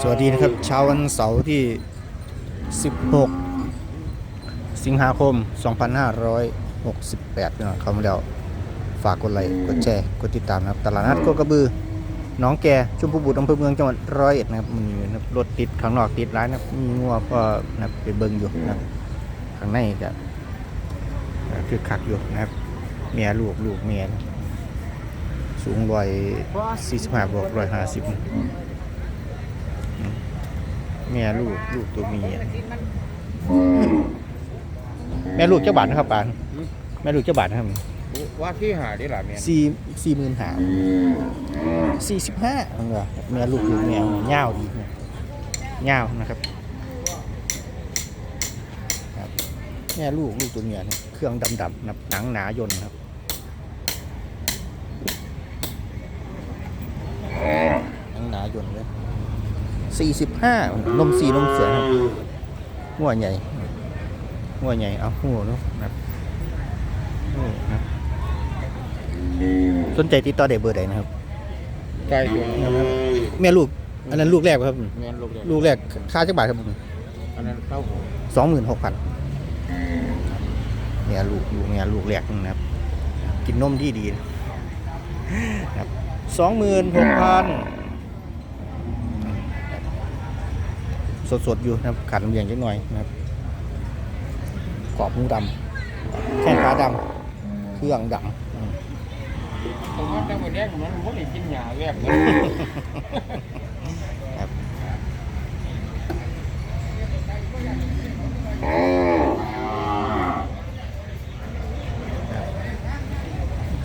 สวัสดีนะครับเช้าวันเสาร์ที่ 16 สิงหาคม 2568นะครับเข้ามาแล้วฝากกดไลค์กดแชร์กดติดตามนะครับตลาดนัดโคกระบือน้องแก่ชุมพบุตรอำเภอเมืองจังหวัดร้อยเอ็ดนะครับมันมีนะรถติดข้างนอกติดร้ายนะครับมีงัวก็นะไปเบิ่งอยู่นะข้างในจะคือคักอยู่นะครับเมียลูกลูกเมียนะสูงร้อยสี่สิบห้าบวกร้อยห้าสิบ แม่ลูกลูกตัวเมียแม่ลูกเจ้าบาทนะครับปานแม่ลูกเจ้าบาทนะครับว่าที่หาได้หลายเมียนสี่สี่หมื่นหาสี่สิบห้าเออแม่ลูกลูกแม่เง่าวดีเนี่ยเง่าวนะครับครับแม่ลูกลูกตัวเมียเนี่ยเครื่องดำๆนะหนังหนายนครับ 45 นมสีนมเสือครับหัวใหญ่หัวใหญ่ เอาหัวนะครับสนใจติดต่อเด็กเบอร์ใดนะครับใกล้ตัวนะครับแม่ลูก อันนั้นลูกแรกครับแม่ลูกแรกลูกแรกค่าจักบาทครับอันนั้นเข้าสองหมื่นหกพันแม่ลูกลูกแม่ลูกแรกนะครับ กินนมที่ดีนะครับสองหมื่นหกพัน สดๆอยู่นะครับขันเบี่ยงจักหน่อยนะครับกรอบหูดำแข้งขาดำเครื่องดำอืมผมว่าแต่วันนี้มันไม่ได้กินหญ้าแวบเลยครับ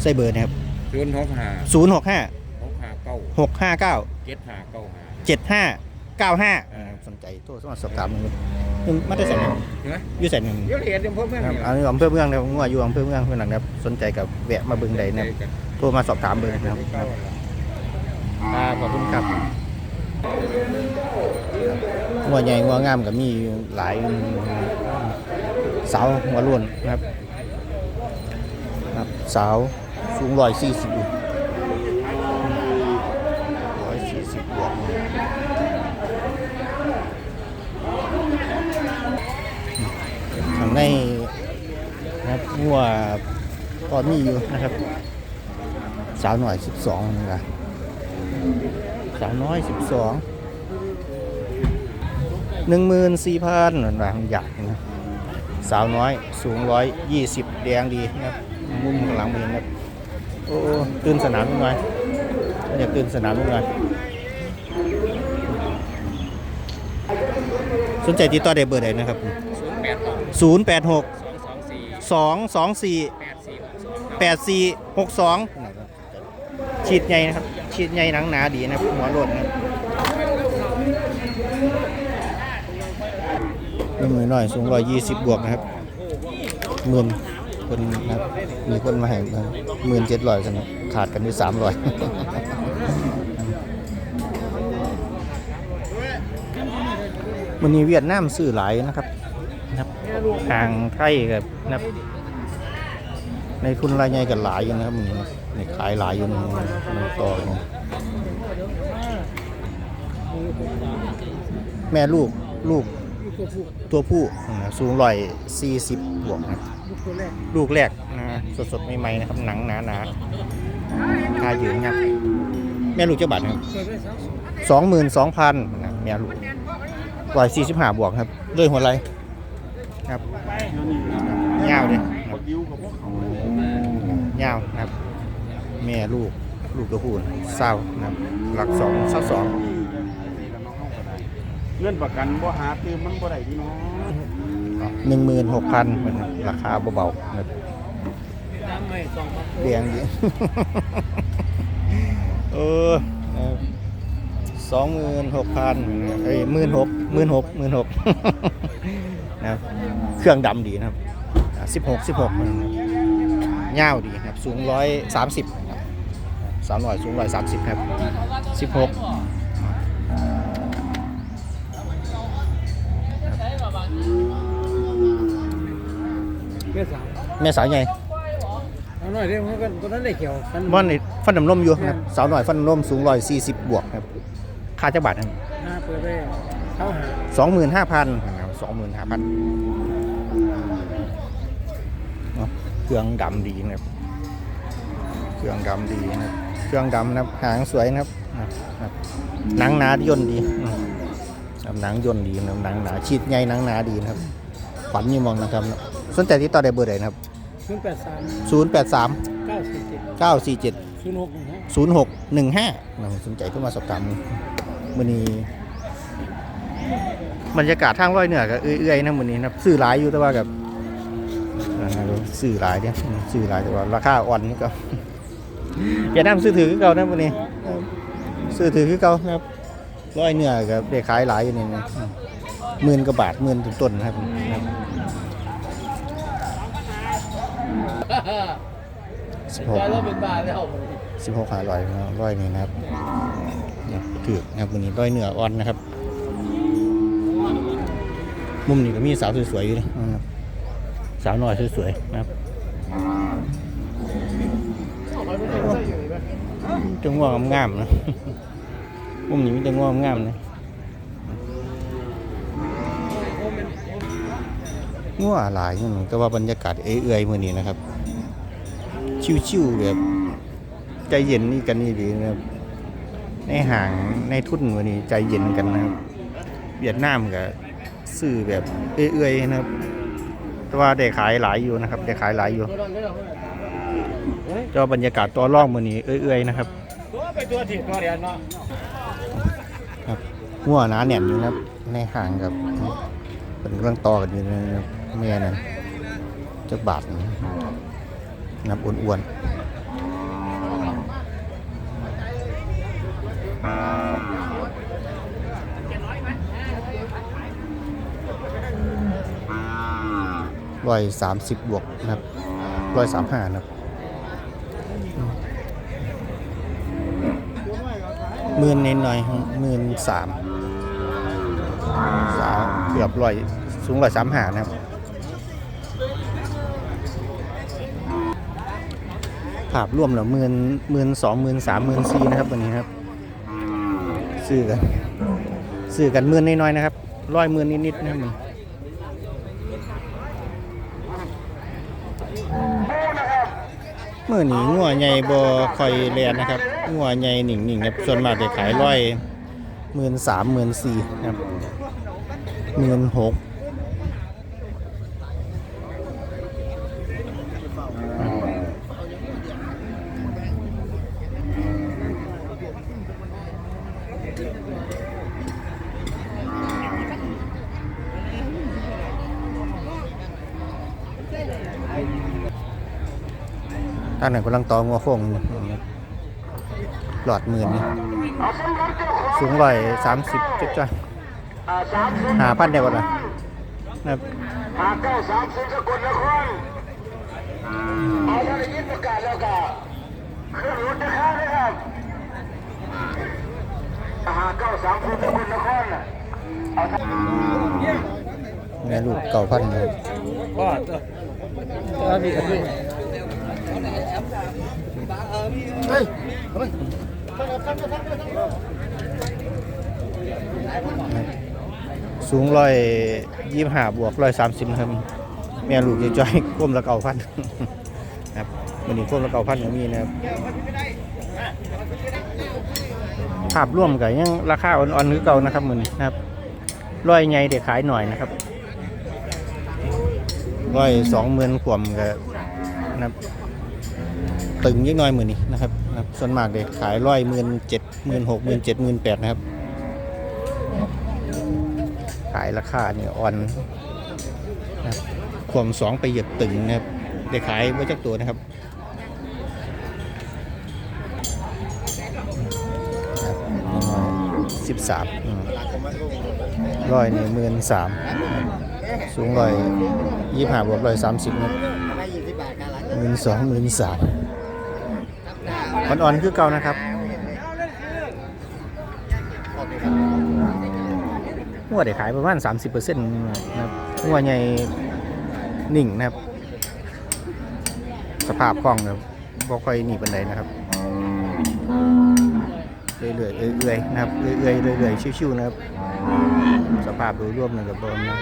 ใส่เบอร์นะครับศูนย์หกห้าศูนย์หกห้าหกห้าเก้าหกห้าเก้าเจ็ดห้าเก้าห้าเจ็ดห้า เก้าห้าสนใจโทรสมัครสอบถามหนึ่งมันมาได้ใส่หนึ่งเห็นไหมอยู่ใส่หนึ่งเดี๋ยวเรียนเดี๋ยวพ่อแม่ครับเนี่ยอันนี้อำเภอเมืองนะครับงัวอยู่อำเภอเมืองเพื่อนหลังนะครับสนใจกับแวะมาเบิ่งใดนะครับโทรมาสอบถามเบอร์นะครับครับอ่าขอบคุณครับงัวใหญ่งัวงามกับมีหลายสาวงัวล้วนนะครับครับสาวสูงร้อยสี่สิบ งัตอนนี้อยู่นะครับ สาวหน่อยสิบสองนะสาวน้อยสิบสองหนึ่งมืนสี่พันหน่วยใหญ่นะสาวน้อยสูงร้อยยี่สิบแดงดีนะครับมุมข้างหลังมือนะโอ้ตื่นสนามนิดหน่อยอยากตื่นสนามนิดหน่อยสนใจติดต่อได้เบอร์ใดนะครับศูนย์แปดหก 2 2แปดสี่4 8 4 6 2ฉีดใหญ่นะครับ ฉีดใหญ่หนังหนาดีนะครับหัวโลดนะครับนี่มือหน่อยสูงร้อยยี่สิบบวกนะครับหมื่นคนนะครับมีคนมาให้หมื่นเจ็ดร้อยกันนะขาดกันที่สามร้อยมันนี้เวียดนามซื้อหลายนะครับ ทางไทยกับนะครับ ในทุนรายใหญ่กันหลายอยู่นะครับมันนี้นี่ขายหลายอยู่ในในต่อแม่ลูกลูกตัวผู้สูงร้อยสี่สิบบวกนะลูกแรกนะสดๆใหม่ๆนะครับหนังหนาๆทายืนครับแม่ลูกเจ้าบัตรครับสองหมื่นสองพันแม่ลูกร้อยสี่สิบห้าบวกครับด้วยหัวไหล่ ครับยาวเลยครับยาวนะครับ แม่ลูกลูกตัวผู้เศร้านะครับหลักสองเศร้าสองเงินประกันบ่หาคือมันบ่ได้พี่น้องหนึ่งหมื่นหกพันมันราคาเบาๆนะครับเรียงดีเออ สองหมื่นหกพันเอ้ยหมื่นหกหมื่นหกหมื่นหกนะครับเครื่องดำดีนะครับสิบหกสิบหกเงาวดีนะครับ สูงร้อยสามสิบสามร้อยสูงร้อยสามสิบครับสิบหกเพื่อสาวแม่สาวใหญ่เอาหน่อยเด้มันก็ก็นั้นได้เขียวกันม่อนนี่ฟันน้ำนมอยู่นะครับสาวหน่อยฟันน้ำนมสูงร้อยสี่สิบบวกครับ ค่าจักบาทครับห้าแปปิดไปเขาหาสองหมื่นห้าพันสองหมื่นห้าพันเครื่องดำดีนะครับ เครื่องดำดีนะครับเครื่องดำนะครับ หางสวยนะครับนะครับหนังหนาย่นดีอืมครับหนังย่นดีนะครับหนังหนาชีดใหญ่หนังหนาดีนะครับ ขวัญอยี่มองนะครับ สนใจที่ต่อได้เบอร์ใดนะครับศูนย์แปดสามศูนย์แปดสามเก้าสี่เจ็ดเก้าสี่เจ็ดศูนย์หกหนึ่งห้าศูนย์หกหนึ่งห้าสนใจเข้ามาสอบถาม มือนี้บรรยากาศทางร้อยเหนือก็เอื้อยๆนะมือนี้นะครับซื้อหลายอยู่แต่ว่ากับอ่าซื้อหลายเนี่ยซื้อหลายแต่ว่าราคาอ่อนนี่ก็อย่านํซื้อถือคือเก่านะมือนี้ซื้อถือคือเก่านะครับร้อยเหนือก็ได้ขายหลายอยู่นี่นะหมื่นกว่าบาทหมื่นต้นๆนะครับนะครับสิบหกใจเรา สิบหกหาร้อยร้อยนี่นะครับเนี่ยถือนะครับวันนี้ร้อยเหนืออ่อนนะครับ มุมนี้ก็มีสาวสวยๆอยู่นะครับสาวหน้อยสวยๆนะครับจังหวะงามๆนะมุมนี้มีจังหวะงามๆนะงัวหลายอยู่แต่ว่าบรรยากาศเอื่อยๆมือนี้นะครับ ชิวๆแบบ ใจเย็นนี่กันนี่ดีนะครับ ในห่างในทุนวันนี้ใจเย็นกันนะครับ เวียดนามกับซื้อแบบเอื้อยๆนะครับ แต่ว่าได้ขายหลายอยู่นะครับได้ขายหลายอยู่เจ้าบรรยากาศตัวร่องมือนี้เอื้อยๆนะครับตัวไปตัวถีบตัวเรียนเนาะครับหัวหนาแหน่นอยู่นะครับ ในห่างกับเป็นเรื่องต่อกันอยู่นะครับแม่นั่นจะบาทนับอ้วนๆ ร้อยสามสิบบวกนะครับร้อยสามห้านะครับหมื่นนิดหน่อยหมื่นสามสาวเกือบร้อยสูงร้อยสามห้านะครับภาพรวมแล้วหมื่นหมื่นสองหมื่นสามหมื่นสี่นะครับวันนี้ครับ ซื้อกัน ซื้อกันหมื่นน้อยๆนะครับร้อยหมื่นนิดๆนะครับมัน เมื่อนี้งัวใหญ่บ่คอยเรียนนะครับงัวใหญ่หนิ่งครับส่วนมากจะขายร้อยหมื่นสามหมื่นสี่ครับหมื่นหก ท่านไหนกำลังตองัวโค้งหลอดหมื่นนี่สูงร้อยสามสิบจุดจ้ะหาพันได้ก่อนนนะครับหาเก้าสามศูนย์สกลนครเอาถ้าได้ยินประกาศแล้วก็เครื่องรถนะครับนะครับหาเก้าสามศูนย์สกลนครน่ะเอาถ้าแม่ลูกเก่าพันเลยพ่อตัวตัวมีกันด้วย สูงร้อยยี่ห้าบวกร้อยสามสิบครับแม่ลูกจะจอยก้มละเก่าพันครับวันนี้ก้มละเก่าพันก็มีนะครับภาพร่วมกับยังราคาอ่อนๆคือเก่านะครับมือนนะครับร้อยใหญ่เด็กขายหน่อยนะครับร้อยสองหมื่นขวมกับนะครับ ตึงยิ่งน้อยมือนี้นะครับนะครับส่วนมากเด็กขายร้อยหมื่นเจ็ดหมื่นหกหมื่นเจ็ดหมื่นแปดนะครับ ขายราคาเนี่ยอ่อนนะครับควมสองไปเหยียบตึงนะครับได้ขายไว้จักตัวนะครับสิบสามร้อยนี่หมื่นสามสูงร้อยยี่ห้าบวกร้อยสามสิบนะหมื่นสองหมื่นสาม มันอ่อนคือเก่านะครับหัวได้ขายประมาณ 30%นะครับหัวใหญ่หนิ่งนะครับ สภาพคล่องนะครับบ่ค่อยหนีบันไดนะครับ เรื่อยๆเอื่อยๆนะครับเอื่อยๆเรื่อยๆชิวๆนะครับ สภาพโดยรวมนะครับบนนะ